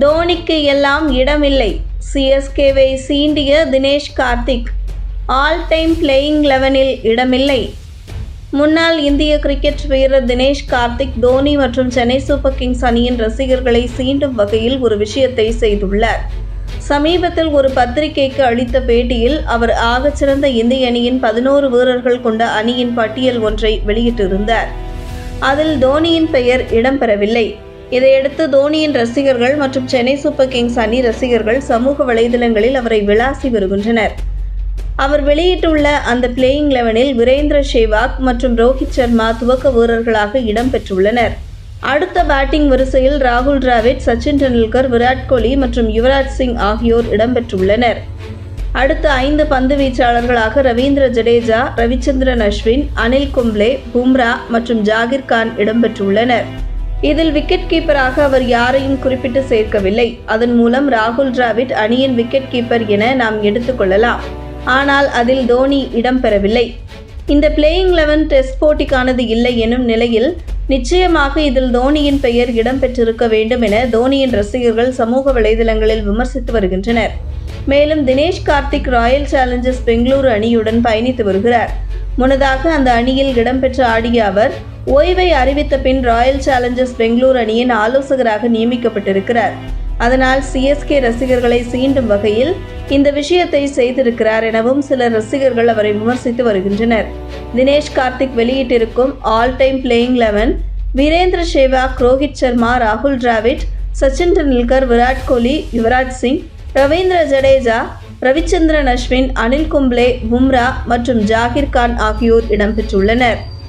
தோனிக்கு எல்லாம் இடமில்லை. சிஎஸ்கேவை சீண்டிய Dinesh Karthik all time playing லெவனில் இடமில்லை. முன்னாள் இந்திய கிரிக்கெட் வீரர் தினேஷ் கார்த்திக் தோனி மற்றும் சென்னை சூப்பர் கிங்ஸ் அணியின் ரசிகர்களை சீண்டும் வகையில் ஒரு விஷயத்தை செய்துள்ளார். சமீபத்தில் ஒரு பத்திரிகைக்கு அளித்த பேட்டியில் அவர் ஆகச்சிறந்த இந்திய அணியின் பதினோரு வீரர்கள் கொண்ட அணியின் பட்டியல் ஒன்றை வெளியிட்டிருந்தார். அதில் தோனியின் பெயர் இடம்பெறவில்லை. இதையடுத்து தோனியின் ரசிகர்கள் மற்றும் சென்னை சூப்பர் கிங்ஸ் அணி ரசிகர்கள் சமூக வலைதளங்களில் அவரை விளாசி வருகின்றனர். அவர் வெளியிட்டுள்ள அந்த பிளேயிங் லெவனில் வீரேந்திர சேவாக் மற்றும் ரோஹித் சர்மா துவக்க வீரர்களாக இடம்பெற்றுள்ளனர் அடுத்த பேட்டிங் வரிசையில் ராகுல் டிராவிட் சச்சின் டெண்டுல்கர் விராட் கோலி மற்றும் யுவராஜ் சிங் ஆகியோர் இடம்பெற்றுள்ளனர் அடுத்த ஐந்து பந்து வீச்சாளர்களாக ரவீந்திர ஜடேஜா ரவிச்சந்திரன் அஸ்வின் அனில் கும்ப்ளே பும்ரா மற்றும் ஜாகிர் கான் இடம்பெற்றுள்ளனர் இதில் விக்கெட் கீப்பராக அவர் யாரையும் குறிப்பிட்டு சேர்க்கவில்லை. அதன் மூலம் ராகுல் டிராவிட் அணியின் விக்கெட் கீப்பர் என நாம் எடுத்துக்கொள்ளலாம் ஆனால் அதில் தோனி இடம்பெறவில்லை இந்த பிளேயிங் லெவன் டெஸ்ட் போட்டிக்கானது இல்லை எனும் நிலையில் நிச்சயமாக இதில் தோனியின் பெயர் இடம்பெற்றிருக்க வேண்டும் என தோனியின் ரசிகர்கள் சமூக வலைதளங்களில் விமர்சித்து வருகின்றனர். மேலும் தினேஷ் கார்த்திக் ராயல் சேலஞ்சர்ஸ் பெங்களூரு அணியுடன் பயணித்து வருகிறார். முன்னதாக அந்த அணியில் இடம்பெற்ற ஆடிய அவர் ஓய்வை அறிவித்த பின் ராயல் சேலஞ்சர்ஸ் பெங்களூர் அணியின் ஆலோசகராக நியமிக்கப்பட்டிருக்கிறார். அதனால் சிஎஸ்கே ரசிகர்களை சீண்டும் வகையில் இந்த விஷயத்தை செய்திருக்கிறார் எனவும் சில ரசிகர்கள் அவரை விமர்சித்து வருகின்றனர். Dinesh Karthik வெளியிட்டிருக்கும் all time playing eleven Virender Sehwag Rohit Sharma ராகுல் டிராவிட் சச்சின் டெண்டுல்கர் விராட் கோலி யுவராஜ் சிங் ரவீந்திர ஜடேஜா ரவிச்சந்திரன் அஸ்வின் அனில் கும்ப்ளே பும்ரா மற்றும் ஜாகிர் கான் ஆகியோர் இடம்பெற்றுள்ளனர்.